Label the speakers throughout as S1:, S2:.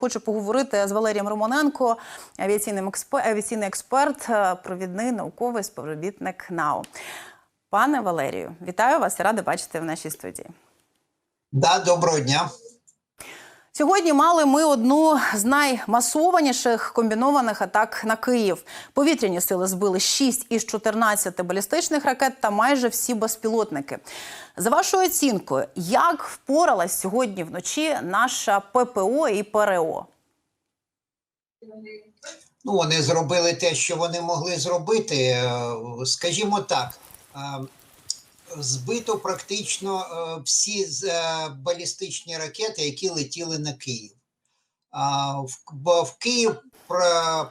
S1: Хочу поговорити з Валерієм Романенко, авіаційним експерт, авіаційний експерт, е, провідний науковий співробітник НАУ. Пане Валерію, вітаю вас і рада бачити в нашій студії.
S2: Да, доброго дня.
S1: Сьогодні мали ми одну з наймасованіших комбінованих атак на Київ. Повітряні сили збили 6 із 14 балістичних ракет та майже всі безпілотники. За вашою оцінкою, як впоралась сьогодні вночі наша ППО і ПРО?
S2: Ну, вони зробили те, що вони могли зробити. Е, Скажімо так, е, збито практично е, всі е, балістичні ракети, які летіли на Київ. Бо в Київ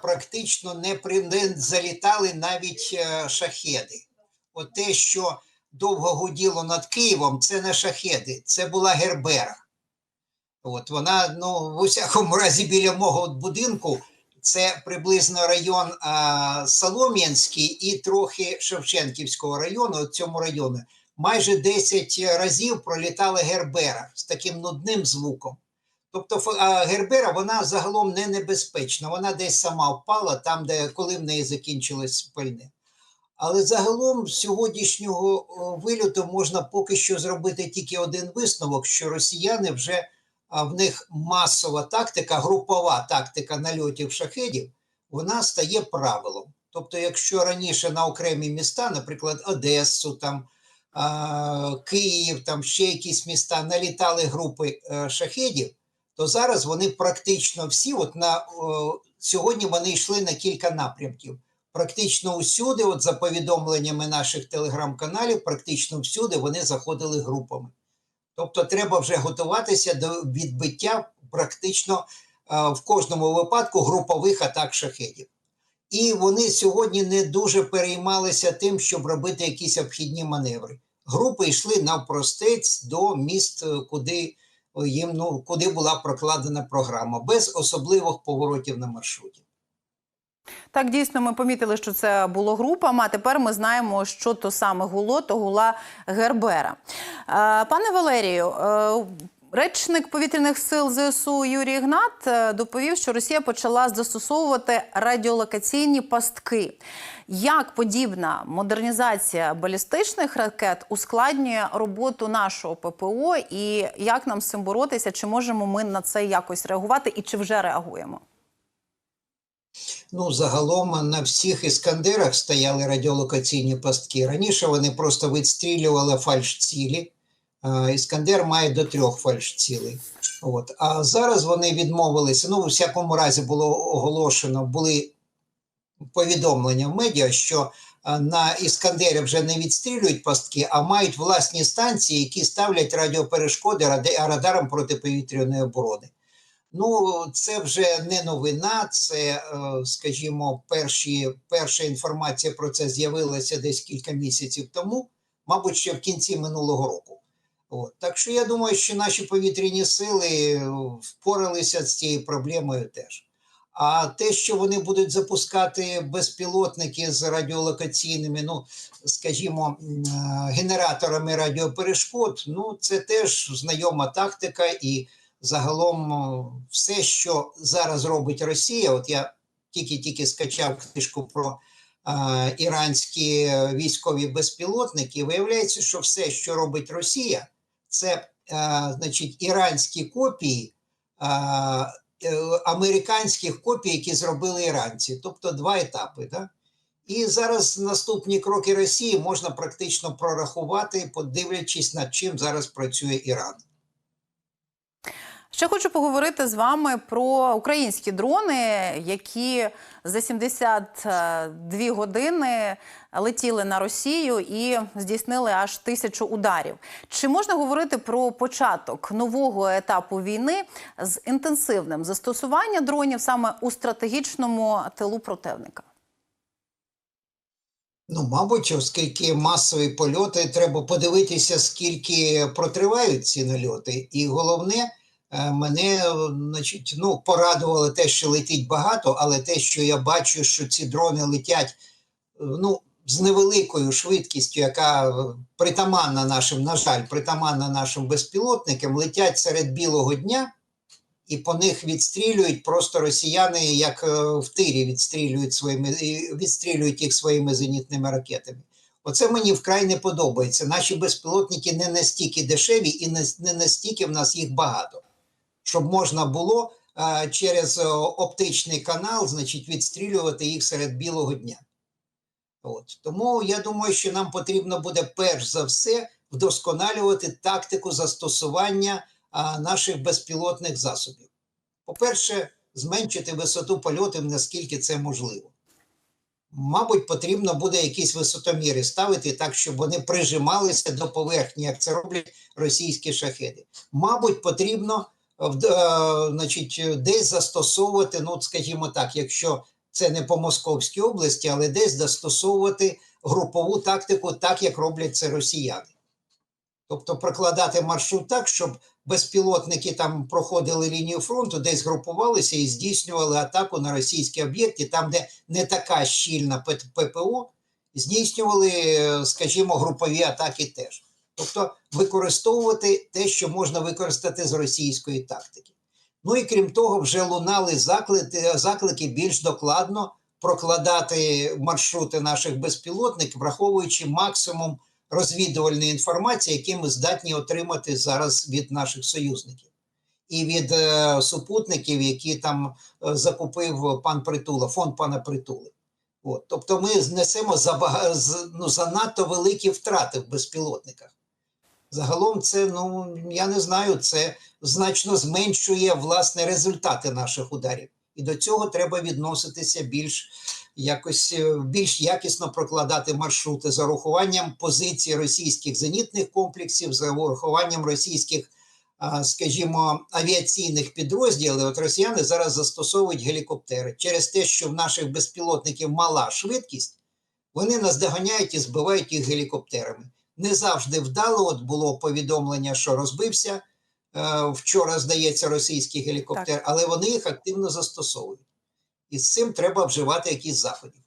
S2: практично не, залітали навіть е, шахеди. От те, що довго гуділо над Києвом, це не шахеди, це була Гербера. От вона, ну, в усякому разі, біля мого будинку це приблизно район а, Солом'янський і трохи Шевченківського району, цьому району, майже 10 разів пролітала Гербера з таким нудним звуком. Тобто Гербера вона загалом не небезпечна, вона десь сама впала там, де коли в неї закінчилось пальне. Але загалом з сьогоднішнього вильоту можна поки що зробити тільки один висновок, що росіяни вже в них масова тактика, групова тактика нальотів шахедів, вона стає правилом. Тобто, якщо раніше на окремі міста, наприклад, Одесу, там, Київ, там ще якісь міста налітали групи е, шахедів, то зараз вони практично всі, от на сьогодні вони йшли на кілька напрямків. Практично усюди, от за повідомленнями наших телеграм-каналів, практично всюди вони заходили групами. Тобто треба вже готуватися до відбиття практично е, в кожному випадку групових атак шахедів. І вони сьогодні не дуже переймалися тим, щоб робити якісь обхідні маневри. Групи йшли навпростець до міст, е, куди е, їм ну, куди була прокладена програма, без особливих поворотів на маршруті.
S1: Так, дійсно, ми помітили, що це було групами. А тепер ми знаємо, що то саме гуло, то гула Гербера. Е, Пане Валерію, е, речник повітряних сил ЗСУ Юрій Ігнат е, доповів, що Росія почала застосовувати радіолокаційні пастки. Як подібна модернізація балістичних ракет ускладнює роботу нашого ППО, і як нам з цим боротися? Чи можемо ми на це якось реагувати, і чи вже реагуємо?
S2: Ну, загалом на всіх іскандерах стояли радіолокаційні пастки. Раніше вони просто відстрілювали фальш-цілі. Е, Іскандер має до трьох фальш-цілей. От. А зараз вони відмовилися. Ну, у всякому разі, було оголошено, були повідомлення в медіа, що е, на Іскандері вже не відстрілюють пастки, а мають власні станції, які ставлять радіоперешкоди радарам протиповітряної оборони. Ну, це вже не новина. Це, е, скажімо, перші, перша інформація про це з'явилася десь кілька місяців тому, мабуть, ще в кінці минулого року. От. Так що я думаю, що наші повітряні сили е, впоралися з цією проблемою теж. А те, що вони будуть запускати безпілотники з радіолокаційними, ну скажімо, е, генераторами радіоперешкод, ну це теж знайома тактика і загалом все, що зараз робить Росія, от я тільки-тільки скачав книжку про е, іранські е, військові безпілотники, виявляється, що все, що робить Росія, це е, значить іранські копії е, е, американських копій, які зробили іранці, тобто два етапи. Да? І зараз наступні кроки Росії можна практично прорахувати, подивлячись над чим зараз працює Іран.
S1: Ще хочу поговорити з вами про українські дрони, які за 72 години летіли на Росію і здійснили аж тисячу ударів. Чи можна говорити про початок нового етапу війни з інтенсивним застосуванням дронів саме у стратегічному тилу противника?
S2: Ну, мабуть, оскільки масові польоти, треба подивитися, скільки протривають ці нальоти. І головне, мене е, значить, ну, порадувало те, що летить багато, але те, що я бачу, що ці дрони летять е, ну, з невеликою швидкістю, яка е, притаманна нашим, на жаль, притаманна нашим безпілотникам, летять серед білого дня і по них відстрілюють просто росіяни, як е, в тирі відстрілюють своїми відстрілюють їх своїми зенітними ракетами. Оце мені вкрай не подобається. Наші безпілотники не настільки дешеві і не настільки в нас їх багато, щоб можна було е, через е, оптичний канал, значить, відстрілювати їх серед білого дня. От. Тому я думаю, що нам потрібно буде перш за все вдосконалювати тактику застосування наших безпілотних засобів. По-перше, зменшити висоту польотів, наскільки це можливо. Мабуть, потрібно буде якісь висотоміри ставити так, щоб вони прижималися до поверхні, як це роблять російські шахеди. Мабуть, потрібно значить, десь застосовувати, ну, скажімо так, якщо це не по Московській області, але десь застосовувати групову тактику, так як роблять це росіяни. Тобто прокладати маршрут так, щоб безпілотники там проходили лінію фронту, десь групувалися і здійснювали атаку на російські об'єкти, там, де не така щільна ППО, здійснювали, е, скажімо, групові атаки теж. Тобто використовувати те, що можна використати з російської тактики. Ну і крім того, вже лунали заклики, заклики більш докладно прокладати маршрути наших безпілотників, враховуючи максимум розвідувальної інформації, які ми здатні отримати зараз від наших союзників, і від е, супутників, які там е, закупив пан Притула, фонд пана Притули. От, тобто ми знесемо забага, ну, занадто великі втрати в безпілотниках. Загалом, це, ну я не знаю, це значно зменшує власне результати наших ударів. І до цього треба відноситися більш якось е, більш якісно прокладати маршрути з урахуванням позицій російських зенітних комплексів, з урахуванням російських, скажімо, авіаційних підрозділів. От росіяни зараз застосовують гелікоптери через те, що в наших безпілотників мала швидкість, вони нас доганяють і збивають їх гелікоптерами. Не завжди вдало. От було повідомлення, що розбився е, вчора, здається, російський гелікоптер, але вони їх активно застосовують. І з цим треба вживати якісь заходів.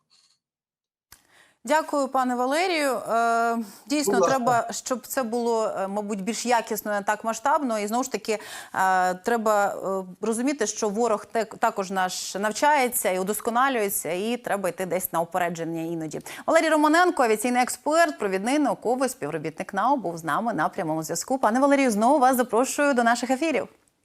S1: Дякую, пане Валерію. Е, дійсно, треба, щоб це було, е, мабуть, більш якісно, не так масштабно. І знову ж таки, е, треба розуміти, що ворог також наш навчається і удосконалюється, і треба йти десь на упередження іноді. Валерій Романенко, авіаційний експерт, провідний науковий співробітник НАУ, був з нами на прямому зв'язку. Пане Валерію, знову вас запрошую до наших ефірів.